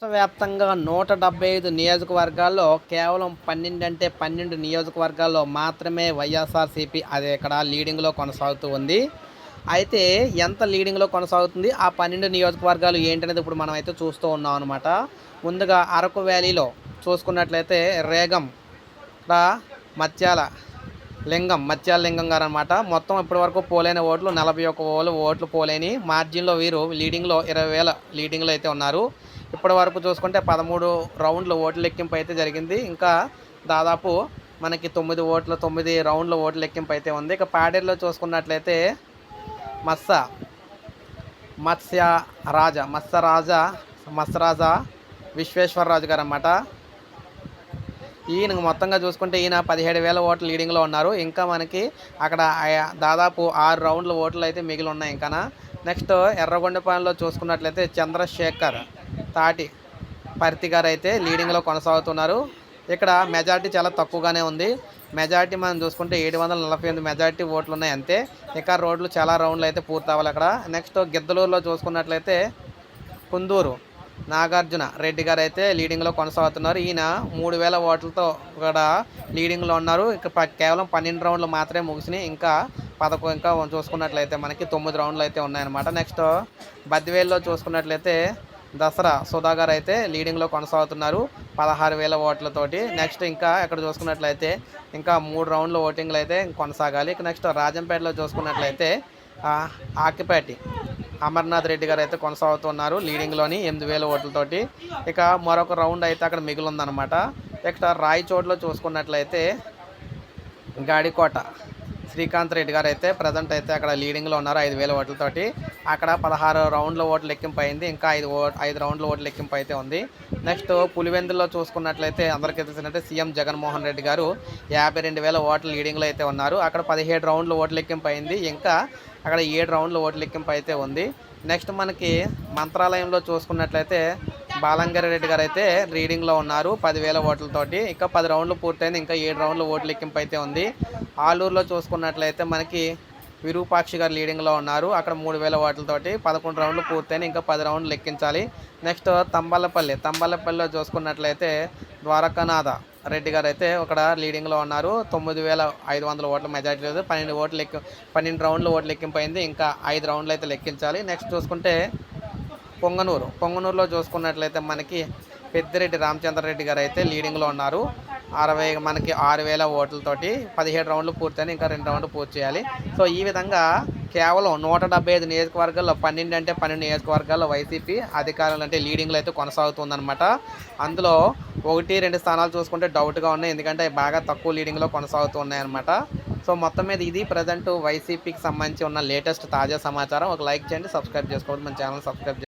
రాష్ట్ర వ్యాప్తంగా నూట డెబ్బై ఐదు నియోజకవర్గాల్లో కేవలం పన్నెండు అంటే పన్నెండు నియోజకవర్గాల్లో మాత్రమే వైఎస్ఆర్సీపీ అది ఇక్కడ లీడింగ్లో కొనసాగుతూ ఉంది. అయితే ఎంత లీడింగ్లో కొనసాగుతుంది? ఆ పన్నెండు నియోజకవర్గాలు ఏంటనేది ఇప్పుడు మనం అయితే చూస్తూ ఉన్నాం అనమాట ముందుగా అరకు వ్యాలీలో చూసుకున్నట్లయితే రేగం ఇక్కడ మత్యాల లింగం మత్యాల లింగం గారు అనమాట మొత్తం ఇప్పటి వరకు ఓట్లు నలభై ఒక్క ఓట్లు ఓట్లు పోలేని మార్జిన్లో వీరు లీడింగ్లో ఇరవై వేల లీడింగ్లో అయితే ఉన్నారు. ఇప్పటి వరకు చూసుకుంటే పదమూడు రౌండ్ల ఓట్ల లెక్కింపు అయితే జరిగింది. ఇంకా దాదాపు మనకి తొమ్మిది ఓట్ల తొమ్మిది రౌండ్ల ఓట్ల లెక్కింపు అయితే ఉంది. ఇక పాడేరులో చూసుకున్నట్లయితే మత్స మత్స్య రాజా మత్స్య రాజా మత్స్యరాజా విశ్వేశ్వరరాజు గారు అన్నమాట. ఈయన మొత్తంగా చూసుకుంటే ఈయన పదిహేడు వేల ఓట్లు లీడింగ్లో ఉన్నారు. ఇంకా మనకి అక్కడ దాదాపు ఆరు రౌండ్ల ఓట్లు అయితే మిగిలి ఉన్నాయి ఇంకా నెక్స్ట్ ఎర్రగొండపాలెంలో చూసుకున్నట్లయితే చంద్రశేఖర్ తాటి పర్తి గారు అయితే లీడింగ్లో కొనసాగుతున్నారు. ఇక్కడ మెజార్టీ చాలా తక్కువగానే ఉంది. మెజార్టీ మనం చూసుకుంటే ఏడు వందల నలభై ఎనిమిది మెజార్టీ ఓట్లు ఉన్నాయి అంతే. ఇంకా రోడ్లు చాలా రౌండ్లు అయితే పూర్తి అవ్వాలి అక్కడ. నెక్స్ట్ గిద్దలూరులో చూసుకున్నట్లయితే కుందూరు నాగార్జున రెడ్డి గారు అయితే లీడింగ్లో కొనసాగుతున్నారు. ఈయన మూడు వేల ఓట్లతో ఇక్కడ లీడింగ్లో ఉన్నారు. ఇక కేవలం పన్నెండు రౌండ్లు మాత్రమే ముగిసినాయి. ఇంకా పదకొ ఇంకా చూసుకున్నట్లయితే మనకి తొమ్మిది రౌండ్లు అయితే ఉన్నాయన్నమాట. నెక్స్ట్ బద్వేల్లో చూసుకున్నట్లయితే దసరా సుధా అయితే లీడింగ్లో కొనసాగుతున్నారు. పదహారు వేల ఓట్లతోటి నెక్స్ట్ ఇంకా ఇక్కడ చూసుకున్నట్లయితే ఇంకా మూడు రౌండ్ల ఓటింగ్లు అయితే కొనసాగాలి. ఇక నెక్స్ట్ రాజంపేటలో చూసుకున్నట్లయితే ఆకిపేటి అమర్నాథ్ రెడ్డి గారు అయితే కొనసాగుతున్నారు లీడింగ్లోని ఎనిమిది వేల ఓట్లతోటి. ఇక మరొక రౌండ్ అయితే అక్కడ మిగిలి ఉందన్నమాట. ఇక్కడ రాయచోట్లో చూసుకున్నట్లయితే గాడికోట శ్రీకాంత్ రెడ్డి గారు అయితే ప్రజెంట్ అయితే అక్కడ లీడింగ్లో ఉన్నారు ఐదు వేల ఓట్లతోటి. అక్కడ పదహారు రౌండ్ల ఓట్లు లెక్కింపు అయింది. ఇంకా ఐదు ఓ ఐదు రౌండ్ల ఓట్లు లెక్కింపు అయితే ఉంది. నెక్స్ట్ పులివెందుల్లో చూసుకున్నట్లయితే అందరికీ తెలిసినట్టే సీఎం జగన్మోహన్ రెడ్డి గారు యాభై రెండు వేల ఓట్ల లీడింగ్లో అయితే ఉన్నారు. అక్కడ పదిహేడు రౌండ్ల ఓట్లు లెక్కింపు అయింది. ఇంకా అక్కడ ఏడు రౌండ్ల ఓట్లు లెక్కింపు అయితే ఉంది. నెక్స్ట్ మనకి మంత్రాలయంలో చూసుకున్నట్లయితే బాలంగారెడ్డి గారు అయితే రీడింగ్లో ఉన్నారు. పదివేల ఓట్లతోటి. ఇంకా పది రౌండ్లు పూర్తయింది. ఇంకా ఏడు రౌండ్లు ఓట్ల లెక్కింపు అయితే ఉంది. ఆలూరులో చూసుకున్నట్లయితే మనకి విరూపాక్షి గారు లీడింగ్లో ఉన్నారు. అక్కడ మూడు వేల ఓట్లతోటి పదకొండు రౌండ్లు పూర్తయిన ఇంకా పది రౌండ్లు లెక్కించాలి. నెక్స్ట్ తంబాలపల్లి. తంబాలపల్లిలో చూసుకున్నట్లయితే ద్వారకానాథ రెడ్డి గారు అయితే అక్కడ లీడింగ్లో ఉన్నారు. తొమ్మిది వేల ఐదు వందల ఓట్ల మెజార్టీ లేదు. పన్నెండు ఓట్లు లెక్క పన్నెండు రౌండ్లు ఓట్లు లెక్కింపైంది. ఇంకా ఐదు రౌండ్లు అయితే లెక్కించాలి. నెక్స్ట్ చూసుకుంటే పొంగనూరు. పొంగనూరులో చూసుకున్నట్లయితే మనకి పెద్దిరెడ్డి రామచంద్రరెడ్డి గారు అయితే లీడింగ్లో ఉన్నారు. అరవై మనకి ఆరు వేల ఓట్లతోటి పదిహేడు రౌండ్లు పూర్తయిన ఇంకా రెండు రౌండ్లు పూర్తి చేయాలి. సో ఈ విధంగా కేవలం నూట డెబ్బై ఐదు నియోజకవర్గాల్లో పన్నెండు అంటే పన్నెండు నియోజకవర్గాల్లో వైసీపీ అధికారులు అంటే లీడింగ్లో అయితే కొనసాగుతుందన్నమాట. అందులో ఒకటి రెండు స్థానాలు చూసుకుంటే డౌట్గా ఉన్నాయి. ఎందుకంటే బాగా తక్కువ లీడింగ్లో కొనసాగుతున్నాయన్నమాట. సో మొత్తం మీద ఇది ప్రజెంట్ వైసీపీకి సంబంధించి ఉన్న లేటెస్ట్ తాజా సమాచారం. ఒక లైక్ చేయండి సబ్స్క్రైబ్ చేసుకోండి మన ఛానల్ సబ్స్క్రైబ్